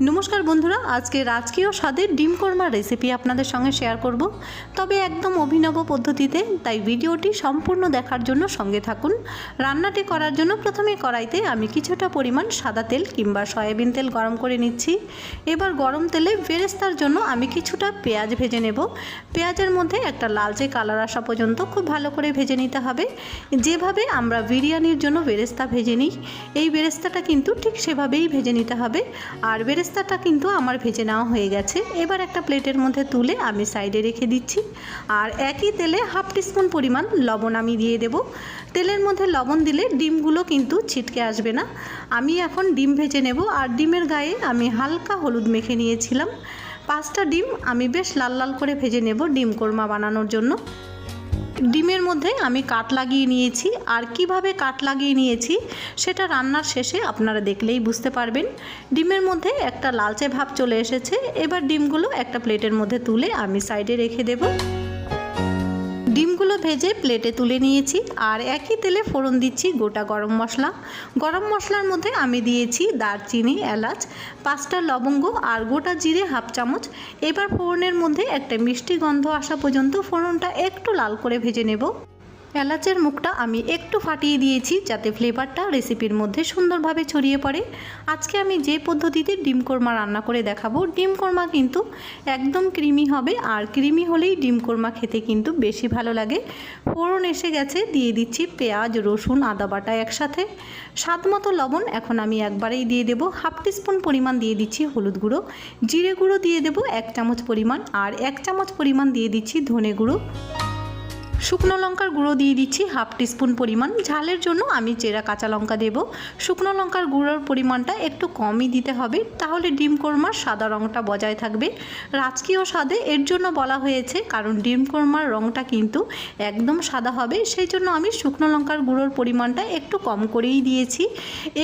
নমস্কার বন্ধুরা, আজকে রাজকীয় স্বাদের ডিম কোরমা রেসিপি আপনাদের সঙ্গে শেয়ার করব। তবে একদম অভিনব পদ্ধতিতে, তাই ভিডিওটি সম্পূর্ণ দেখার জন্য সঙ্গে থাকুন। রান্নাটি করার জন্য প্রথমে কড়াইতে আমি কিছুটা পরিমাণ সাদা তেল কিংবা সয়াবিন তেল গরম করে নিচ্ছি। এবার গরম তেলে বেরেস্তার জন্য আমি কিছুটা পেঁয়াজ ভেজে নেব। পেঁয়াজের মধ্যে একটা লালচে কালার আসা পর্যন্ত খুব ভালো করে ভেজে নিতে হবে। যেভাবে আমরা বিরিয়ানির জন্য বেরেস্তা ভেজে নিই, এই বেরেস্তাটা কিন্তু ঠিক সেভাবেই ভেজে নিতে হবে। আর বেরেস্তাটা কিন্তু আমার ভেজে নেওয়া হয়ে গেছে। এবার একটা প্লেটের মধ্যে তুলে আমি সাইডে রেখে দিচ্ছি। আর একই তেলে হাফ টিস্পুন পরিমাণ লবণ আমি দিয়ে দেব। তেলের মধ্যে লবণ দিলে ডিমগুলো কিন্তু ছিটকে আসবে না। আমি এখন ডিম ভেজে নেব আর ডিমের গায়ে আমি হালকা হলুদ মেখে নিয়েছিলাম। পাঁচটা ডিম আমি বেশ লাল লাল করে ভেজে নেব ডিম কোরমা বানানোর জন্য। ডিমের মধ্যে আমি কাট লাগিয়ে নিয়েছি। আর কীভাবে কাট লাগিয়ে নিয়েছি সেটা রান্নার শেষে আপনারা দেখলেই বুঝতে পারবেন। ডিমের মধ্যে একটা লালচে ভাব চলে এসেছে। এবার ডিমগুলো একটা প্লেটের মধ্যে তুলে আমি সাইডে রেখে দেব। ডিমগুলো ভেজে প্লেটে তুলে নিয়েছি আর একই তেলে ফোড়ন দিচ্ছি গোটা গরম মশলা। গরম মশলার মধ্যে আমি দিয়েছি দারচিনি, এলাচ, পাঁচটা লবঙ্গ আর গোটা জিরে হাফ চামচ। এবার ফোড়নের মধ্যে একটা মিষ্টি গন্ধ আসা পর্যন্ত ফোড়নটা একটু লাল করে ভেজে নেব। এলাচের মুখটা আমি একটু ফাটিয়ে দিয়েছি যাতে ফ্লেভারটা রেসিপির মধ্যে সুন্দরভাবে ছড়িয়ে পড়ে। আজকে আমি যে পদ্ধতিতে ডিম কোরমা রান্না করে দেখাবো ডিম কোরমা কিন্তু একদম ক্রিমি হবে আর ক্রিমি হলেই ডিম কোরমা খেতে কিন্তু বেশি ভালো লাগে। ফোড়ন এসে গেছে, দিয়ে দিচ্ছি পেঁয়াজ, রসুন, আদা বাটা একসাথে। স্বাদ মতো লবণ এখন আমি একবারেই দিয়ে দেবো। হাফ টিস্পুন পরিমাণ দিয়ে দিচ্ছি হলুদ গুঁড়ো। জিরে গুঁড়ো দিয়ে দেবো এক চামচ পরিমাণ আর এক চামচ পরিমাণ দিয়ে দিচ্ছি ধনে গুঁড়ো। শুকনো লঙ্কার গুঁড়ো দিয়ে দিচ্ছি হাফ টিস্পুন পরিমাণ। ঝালের জন্য আমি চেরা কাঁচা লঙ্কা দেব। শুকনো লঙ্কার গুঁড়োর পরিমাণটা একটু কমই দিতে হবে, তাহলে ডিম কোরমার সাদা রঙটা বজায় থাকবে। রাজকীয় স্বাদে এর জন্য বলা হয়েছে, কারণ ডিম কোরমার রঙটা কিন্তু একদম সাদা হবে, সেই জন্য আমি শুকনো লঙ্কার গুঁড়োর পরিমাণটা একটু কম করেই দিয়েছি।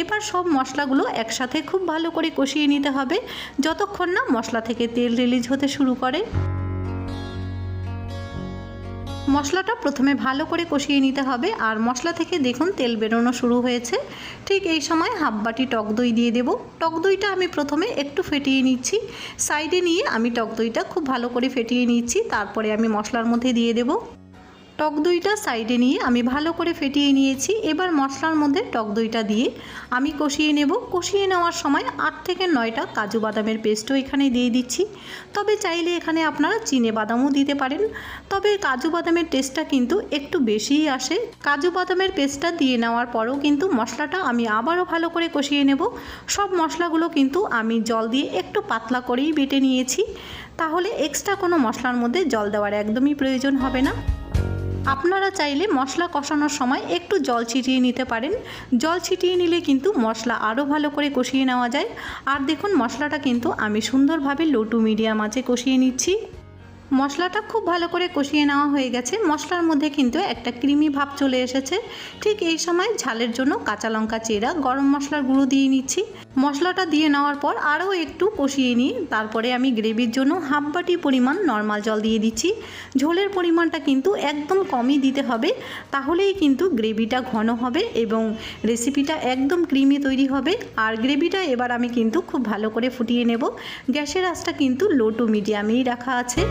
এবার সব মশলাগুলো একসাথে খুব ভালো করে কষিয়ে নিতে হবে, যতক্ষণ না মশলা থেকে তেল রিলিজ হতে শুরু করে। মশলাটা প্রথমে ভালো করে কষিয়ে নিতে হবে, আর মশলা থেকে দেখুন তেল বেরোনো শুরু হয়েছে। ঠিক এই সময় হাফ বাটি টক দই দিয়ে দেব। টক দইটা আমি প্রথমে একটু ফেটিয়ে নিচ্ছি। সাইডে নিয়ে আমি টক দইটা খুব ভালো করে ফেটিয়ে নিচ্ছি, তারপরে আমি মশলার মধ্যে দিয়ে দেবো। টক দইটা সাইডে নিয়ে আমি ভালো করে ফেটিয়ে নিয়েছি। এবার মশলার মধ্যে টক দইটা দিয়ে আমি কষিয়ে নেব। কষিয়ে নেওয়ার সময় আট থেকে নয়টা কাজু বাদামের পেস্টও এখানে দিয়ে দিচ্ছি। তবে চাইলে এখানে আপনারা চিনে বাদামও দিতে পারেন। তবে কাজু বাদামের টেস্টটা কিন্তু একটু বেশিই আসে। কাজু বাদামের পেস্টটা দিয়ে নেওয়ার পরেও কিন্তু মশলাটা আমি আবারও ভালো করে কষিয়ে নেব। সব মশলাগুলো কিন্তু আমি জল দিয়ে একটু পাতলা করেই বেটে নিয়েছি। তাহলে এক্সট্রা কোনো মশলার মধ্যে জল দেওয়ার একদমই প্রয়োজন হবে না। আপনারা চাইলে মশলা কষানোর সময় একটু জল ছিটিয়ে নিতে পারেন। জল ছিটিয়ে নিলে কিন্তু মশলা আরও ভালো করে কষিয়ে নেওয়া যায়। আর দেখুন, মশলাটা কিন্তু আমি সুন্দরভাবে লো টু মিডিয়াম আঁচে কষিয়ে নিচ্ছি। মশলাটা খুব ভালো করে কষিয়ে নেওয়া হয়ে গেছে। মশলার মধ্যে কিন্তু একটা ক্রিমি ভাব চলে এসেছে। ঠিক এই সময় ঝালের জন্য কাঁচা লঙ্কা চেরা, গরম মশলার গুঁড়ো দিয়ে নিচ্ছি। মশলাটা দিয়ে নেওয়ার পর আরও একটু কষিয়ে নিয়ে তারপরে আমি গ্রেভির জন্য হাফ বাটি পরিমাণ নর্মাল জল দিয়ে দিচ্ছি। ঝোলের পরিমাণটা কিন্তু একদম কমই দিতে হবে, তাহলেই কিন্তু গ্রেভিটা ঘন হবে এবং রেসিপিটা একদম ক্রিমি তৈরি হবে। আর গ্রেভিটা এবার আমি কিন্তু খুব ভালো করে ফুটিয়ে নেব। গ্যাসের আঁচটা কিন্তু লো টু মিডিয়ামেই রাখা আছে।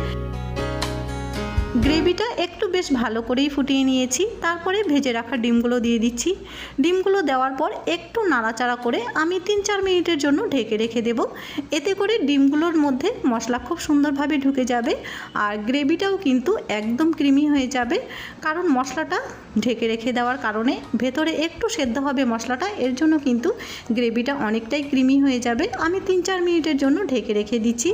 গ্রেভিটা একটু বেশ ভালো করেই ফুটিয়ে নিয়েছি। তারপরে ভেজে রাখা ডিমগুলো দিয়ে দিচ্ছি। ডিমগুলো দেওয়ার পর একটু নাড়াচাড়া করে আমি তিন চার মিনিটের জন্য ঢেকে রেখে দেব। এতে করে ডিমগুলোর মধ্যে মশলা খুব সুন্দরভাবে ঢুকে যাবে আর গ্রেভিটাও কিন্তু একদম ক্রিমি হয়ে যাবে। কারণ মশলাটা ঢেকে রেখে দেওয়ার কারণে ভেতরে একটু সেদ্ধ হবে মশলাটা, এর জন্য কিন্তু গ্রেভিটা অনেকটাই ক্রিমি হয়ে যাবে। আমি তিন চার মিনিটের জন্য ঢেকে রেখে দিচ্ছি।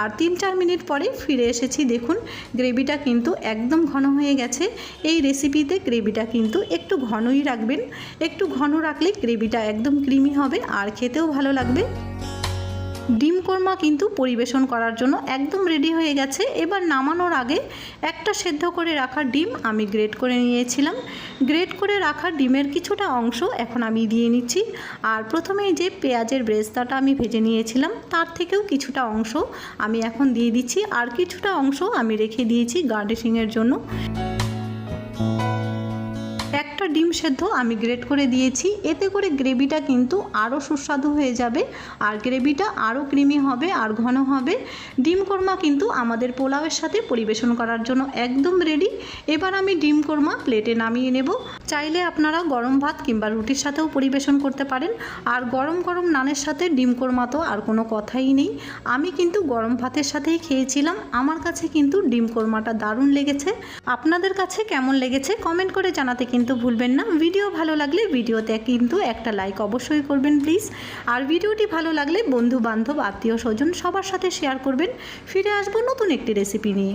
আর তিন চার মিনিট পরে ফিরে এসেছি। দেখুন, গ্রেভিটা কিন্তু একদম ঘন হয়ে গেছে। এই রেসিপিতে গ্রেভিটা কিন্তু একটু ঘনই রাখবেন। একটু ঘন রাখলে গ্রেভিটা একদম ক্রিমি হবে, আর খেতেও ভালো লাগবে। ডিম কোরমা কিন্তু পরিবেশন করার জন্য একদম রেডি হয়ে গেছে। এবার নামানোর আগে একটা সেদ্ধ করে রাখা ডিম আমি গ্রেট করে নিয়েছিলাম। গ্রেট করে রাখা ডিমের কিছুটা অংশ এখন আমি দিয়ে নিচ্ছি। আর প্রথমেই যে পেঁয়াজের ব্রেস্তাটা আমি ভেজে নিয়েছিলাম, তার থেকেও কিছুটা অংশ আমি এখন দিয়ে দিচ্ছি। আর কিছুটা অংশ আমি রেখে দিয়েছি গার্নিশিংয়ের জন্য। ডিম সেদ্ধ আমি গ্রেট করে দিয়েছি। এতে করে গ্রেভিটা কিন্তু আরও সুস্বাদু হয়ে যাবে। আর গ্রেভিটা আরও ক্রিমি হবে, আর ঘন হবে। ডিম কোরমা কিন্তু আমাদের পোলাওয়ের সাথে পরিবেশন করার জন্য একদম রেডি এবার আমি ডিম কোরমা প্লেটে নামিয়ে নেব। চাইলে আপনারা গরম ভাত কিংবা রুটির সাথেও পরিবেশন করতে পারেন। আর গরম গরম নানের সাথে ডিম কোরমা তো আর কোনো কথাই নেই। আমি কিন্তু গরম ভাতের সাথেই খেয়েছিলাম। আমার কাছে কিন্তু ডিম কোরমাটা দারুণ লেগেছে। আপনাদের কাছে কেমন লেগেছে কমেন্ট করে জানাতে কিন্তু ভুলবেন না। ভিডিও ভালো লাগলে ভিডিওতে কিন্তু একটা লাইক অবশ্যই করবেন প্লিজ আর ভিডিওটি ভালো লাগলে বন্ধু বান্ধব আত্মীয় স্বজন সবার সাথে শেয়ার করবেন। ফিরে আসব নতুন একটি রেসিপি নিয়ে।